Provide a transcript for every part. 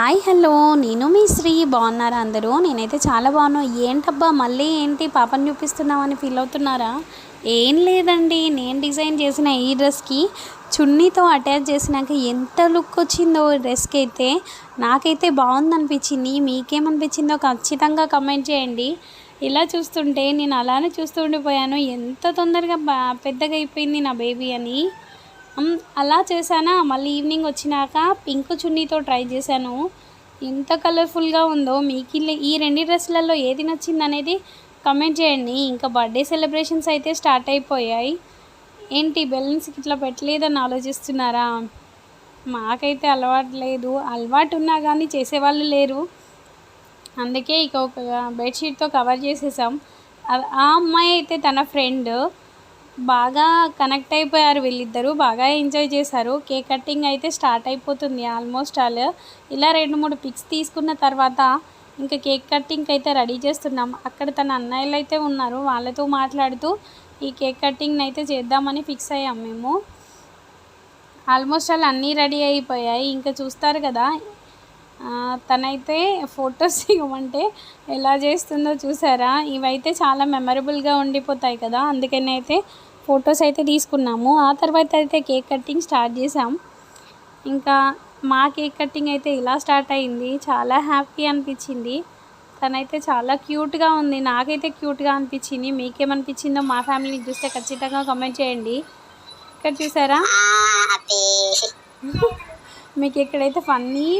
Hi hello. నేను మీ శ్రీ. బాగున్నారా అందరూ? నేనైతే చాలా బాగున్నాను ఏంటబ్బా మళ్ళీ ఏంటి పాపని చూపిస్తున్నామని ఫీల్ అవుతున్నారా? ఏం లేదండి. నేను డిజైన్ చేసిన ఈ డ్రెస్కి చున్నీతో అటాచ్ చేసినాక ఎంత లుక్ వచ్చిందో డ్రెస్కి అయితే నాకైతే బాగుంది అనిపించింది మీకేమనిపించిందో ఖచ్చితంగా కమెంట్ చేయండి. ఇలా చూస్తుంటే నేను అలానే చూస్తూ ఉండిపోయాను. ఎంత తొందరగా బా పెద్దగా అయిపోయింది నా బేబీ అని. అలా చేశానా? మళ్ళీ ఈవినింగ్ వచ్చినాక పింక్ చున్నీతో ట్రై చేశాను. ఎంత కలర్ఫుల్గా ఉందో మీకు ఈ రెండు డ్రెస్సులలో ఏది నచ్చింది అనేది కమెంట్ చేయండి. ఇంకా బర్త్డే సెలబ్రేషన్స్ అయితే స్టార్ట్ అయిపోయాయి. ఏంటి బెలూన్స్కి ఇట్లా పెట్టలేదని ఆలోచిస్తున్నారా? మాకైతే అలవాటు లేదు. అలవాటు ఉన్నా కానీ చేసేవాళ్ళు లేరు. అందుకే ఇక ఒక బెడ్షీట్తో కవర్ చేసేసాం. ఆ అమ్మాయి అయితే తన ఫ్రెండ్. బాగా కనెక్ట్ అయిపోయారు వీళ్ళిద్దరూ బాగా ఎంజాయ్ చేశారు. కేక్ కటింగ్ అయితే స్టార్ట్ అయిపోతుంది ఆల్మోస్ట్ ఆల్. ఇలా రెండు మూడు పిక్స్ తీసుకున్న తర్వాత ఇంకా కేక్ కటింగ్ అయితే రెడీ చేస్తున్నాం. అక్కడ తన అన్నయ్యలు అయితే ఉన్నారు. వాళ్ళతో మాట్లాడుతూ ఈ కేక్ కటింగ్ అయితే చేద్దామని ఫిక్స్ అయ్యాం మేము. ఆల్మోస్ట్ ఆల్ అన్నీ రెడీ అయిపోయాయి. ఇంకా చూస్తారు కదా తనైతే ఫొటోస్ దిగమంటే ఎలా చేస్తుందో చూసారా? ఇవైతే చాలా మెమరబుల్గా ఉండిపోతాయి కదా. అందుకని అయితే ఫొటోస్ అయితే తీసుకున్నాము. ఆ తర్వాత అయితే కేక్ కటింగ్ స్టార్ట్ చేసాం ఇంకా మా కేక్ కటింగ్ అయితే ఇలా స్టార్ట్ అయింది. చాలా హ్యాపీ అనిపించింది. తనైతే చాలా క్యూట్గా ఉంది. నాకైతే క్యూట్గా అనిపించింది. మీకేమనిపించిందో మా ఫ్యామిలీని చూస్తే ఖచ్చితంగా కామెంట్ చేయండి. ఇక్కడ చూసారా? మీకు ఎక్కడైతే ఫన్నీ.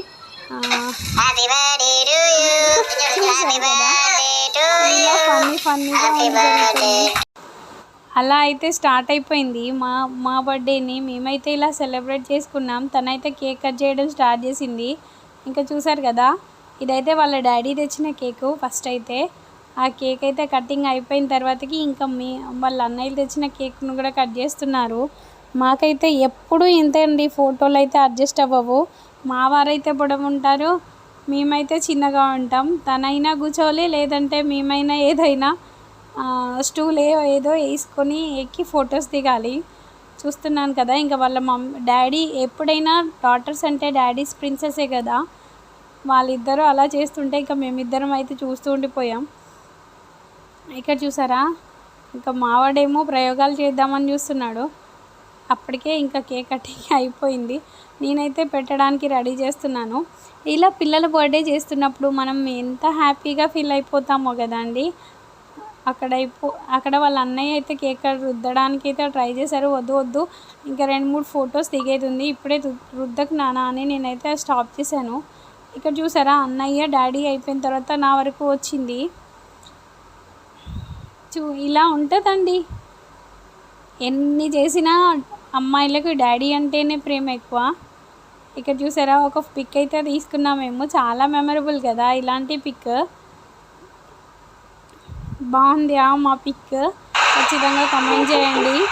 ఫన్నీ ఫన్నీగా. అలా అయితే స్టార్ట్ అయిపోయింది. మా మా బర్త్డేని మేమైతే ఇలా సెలబ్రేట్ చేసుకున్నాం. తనైతే కేక్ కట్ చేయడం స్టార్ట్ చేసింది. ఇంకా చూసారు కదా ఇదైతే వాళ్ళ డాడీ తెచ్చిన కేకు ఫస్ట్ అయితే. ఆ కేక్ అయితే కటింగ్ అయిపోయిన తర్వాతకి ఇంకా మీ వాళ్ళ అన్నయ్యలు తెచ్చిన కేక్ను కూడా కట్ చేస్తున్నారు. మాకైతే ఎప్పుడూ ఇంతే అండి ఫోటోలు అయితే అడ్జస్ట్ అవ్వవు. మా వారైతే పొడవు ఉంటారు మేమైతే చిన్నగా ఉంటాం. తనైనా కూర్చోవాలి లేదంటే మేమైనా ఏదైనా స్టూల్ ఏదో వేసుకొని ఎక్కి ఫొటోస్ దిగాలి. చూస్తున్నాను కదా ఇంకా వాళ్ళ మమ్ డాడీ ఎప్పుడైనా డాటర్స్ అంటే డాడీస్ ప్రిన్సెసే కదా వాళ్ళిద్దరూ అలా చేస్తుంటే ఇంకా మేమిద్దరం అయితే చూస్తూ ఉండిపోయాం. ఇక్కడ చూసారా ఇంకా మావాడేమో ప్రయోగాలు చేద్దామని చూస్తున్నాడు. అప్పటికే ఇంకా కేక్ కటింగ్ అయిపోయింది. నేనైతే పెట్టడానికి రెడీ చేస్తున్నాను. ఇలా పిల్లల బర్త్డే చేస్తున్నప్పుడు మనం ఎంత హ్యాపీగా ఫీల్ అయిపోతామో కదండి అక్కడ అక్కడ వాళ్ళ అన్నయ్య అయితే కేక్ రుద్దడానికి అయితే ట్రై చేశారు. వద్దు వద్దు. ఇంకా రెండు మూడు ఫొటోస్ దిగేది ఇప్పుడే రుద్దకు నానా అని నేనైతే స్టాప్ చేశాను. ఇక్కడ చూసారా? అన్నయ్య డాడీ అయిపోయిన తర్వాత నా వరకు వచ్చింది. చూ ఇలా ఉంటుందండి. ఎన్ని చేసినా అమ్మాయిలకు డాడీ అంటేనే ప్రేమ ఎక్కువ. ఇక్కడ చూసారా? ఒక పిక్ అయితే తీసుకున్నాం మేము చాలా మెమరబుల్ కదా ఇలాంటి పిక్. బాగుంది ఆ మా పిక్. ఖచ్చితంగా కమెంట్ చేయండి.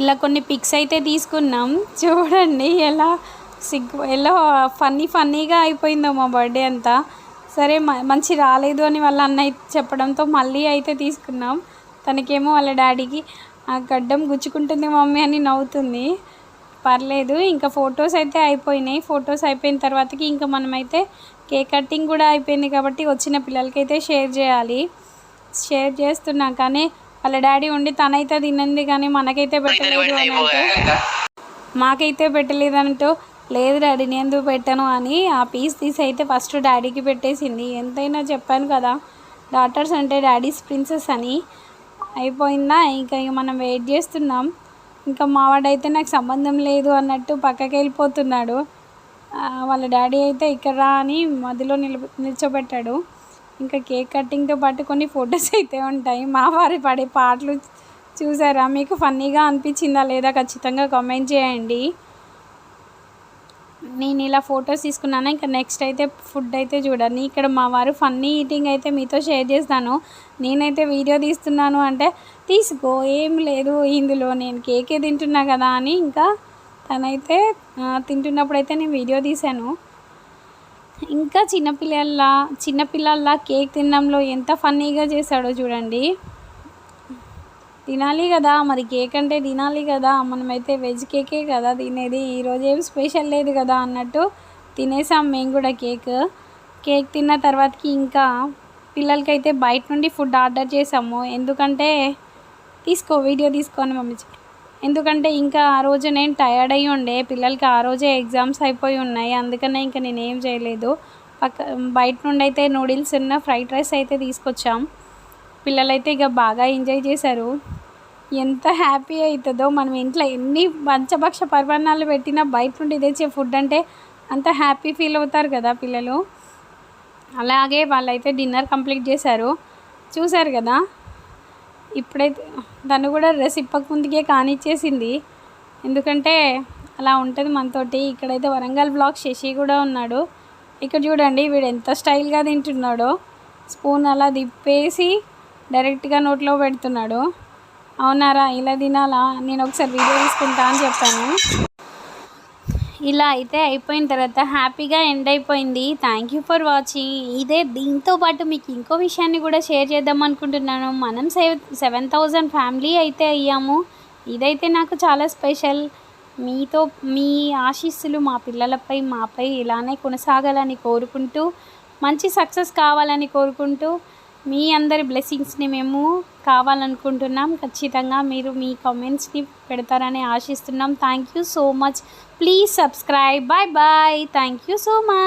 ఇలా కొన్ని పిక్స్ అయితే తీసుకున్నాం. చూడండి ఎలా సిగ్గు ఎలా ఫన్నీ ఫన్నీగా అయిపోయిందో మా బర్త్డే అంతా. సరే మ- మంచి రాలేదు అని వాళ్ళ అన్నయ్య చెప్పడంతో మళ్ళీ అయితే తీసుకున్నాం. తనకేమో వాళ్ళ డాడీకి ఆ గడ్డం గుచ్చుకుంటుంది మమ్మీ అని నవ్వుతుంది. పర్లేదు ఇంకా ఫొటోస్ అయితే అయిపోయినాయి. ఫొటోస్ అయిపోయిన తర్వాతకి ఇంకా మనమైతే కేక్ కటింగ్ కూడా అయిపోయింది కాబట్టి వచ్చిన పిల్లలకైతే షేర్ చేయాలి. షేర్ చేస్తున్నా కానీ వాళ్ళ డాడీ ఉండి తనైతే తినంది కానీ మనకైతే పెట్టలేదు అని అంటే మాకైతే పెట్టలేదంటూ లేదు డాడీ నేను ఎందుకు పెట్టాను అని ఆ పీస్ తీసి అయితే ఫస్ట్ డాడీకి పెట్టేసింది. ఎంతైనా చెప్పాను కదా డాటర్స్ అంటే డాడీస్ ప్రిన్సెస్ అని. అయిపోయిందా? ఇంకా ఇక మనం వెయిట్ చేస్తున్నాం. ఇంకా మావాడైతే నాకు సంబంధం లేదు అన్నట్టు పక్కకి వెళ్ళిపోతున్నాడు వాళ్ళ డాడీ అయితే ఇక్కడ రా అని మధ్యలో నిలబ నిల్చోబెట్టాడు. ఇంకా కేక్ కటింగ్తో పాటు కొన్ని ఫొటోస్ అయితే ఉంటాయి. మా వారి పడే పాటలు చూసారా? మీకు ఫన్నీగా అనిపించిందా లేదా? ఖచ్చితంగా కామెంట్ చేయండి. నేను ఇలా ఫొటోస్ తీసుకున్నాను? ఇంకా నెక్స్ట్ అయితే ఫుడ్ అయితే చూడండి ఇక్కడ మా వారు ఫన్నీ ఈటింగ్ అయితే మీతో షేర్ చేస్తాను. నేనైతే వీడియో తీస్తున్నాను అంటే తీసుకో ఏం లేదు. ఇందులో నేను కేకే తింటున్నా కదా అని ఇంకా తనైతే తింటున్నప్పుడు అయితే నేను వీడియో తీశాను. ఇంకా చిన్నపిల్లల చిన్నపిల్లల్లా కేక్ తినడంలో ఎంత ఫన్నీగా చేశాడో చూడండి. తినాలి కదా మరి కేక్ అంటే తినాలి కదా మనమైతే వెజ్ కేకే కదా తినేది ఈరోజు ఏం స్పెషల్ లేదు కదా అన్నట్టు తినేసాం మేము కూడా కేక్. కేక్ తిన్న తర్వాతకి ఇంకా పిల్లలకైతే బయట నుండి ఫుడ్ ఆర్డర్ చేసాము ఎందుకంటే తీసుకో వీడియో తీసుకొని మమ్మీ ఎందుకంటే ఇంకా ఆ రోజు నేను టయర్డ్ అయ్యి ఉండే. పిల్లలకి ఆ రోజే ఎగ్జామ్స్ అయిపోయి ఉన్నాయి. అందుకనే ఇంకా నేను ఏం చేయలేదు. పక్క బయట నుండి అయితే నూడిల్స్ ఉన్న ఫ్రైడ్ రైస్ అయితే తీసుకొచ్చాం. పిల్లలైతే ఇక బాగా ఎంజాయ్ చేశారు. ఎంత హ్యాపీ అవుతుందో మనం ఇంట్లో ఎన్ని పంచభక్ష పర్వణాలు పెట్టినా బయట నుండి తెచ్చే ఫుడ్ అంటే అంత హ్యాపీ ఫీల్ అవుతారు కదా పిల్లలు. అలాగే వాళ్ళైతే డిన్నర్ కంప్లీట్ చేశారు. చూశారు కదా? ఇప్పుడైతే తను కూడా డ్రెస్ ఇప్పక ముందుకే కానిచ్చేసింది. ఎందుకంటే అలా ఉంటుంది మనతోటి. ఇక్కడైతే వరంగల్ బ్లాక్ శశి కూడా ఉన్నాడు. ఇక్కడ చూడండి వీడు ఎంత స్టైల్గా తింటున్నాడో. స్పూన్ అలా తిప్పేసి డైరెక్ట్గా నోట్లో పెడుతున్నాడు. అవునారా? ఇలా తినాలా? నేను ఒకసారి వీడియో తీసుకుంటా అని చెప్పాను. ఇలా అయితే అయిపోయిన తర్వాత హ్యాపీగా ఎండ్ అయిపోయింది. థ్యాంక్ యూ ఫర్ వాచింగ్ ఇదే దీంతో పాటు మీకు ఇంకో విషయాన్ని కూడా షేర్ చేద్దాం అనుకుంటున్నాను. మనం సెవె సెవెన్ థౌజండ్ ఫ్యామిలీ అయితే అయ్యాము. ఇదైతే నాకు చాలా స్పెషల్ మీతో మీ ఆశీస్సులు మా పిల్లలపై మాపై ఇలానే కొనసాగాలని కోరుకుంటూ మంచి సక్సెస్ కావాలని కోరుకుంటూ మీ అందరి బ్లెస్సింగ్స్ని మేము కావాలనుకుంటున్నాం. ఖచ్చితంగా మీరు మీ కామెంట్స్ని పెడతారని ఆశిస్తున్నాం. Thank you so much please subscribe bye bye thank you so much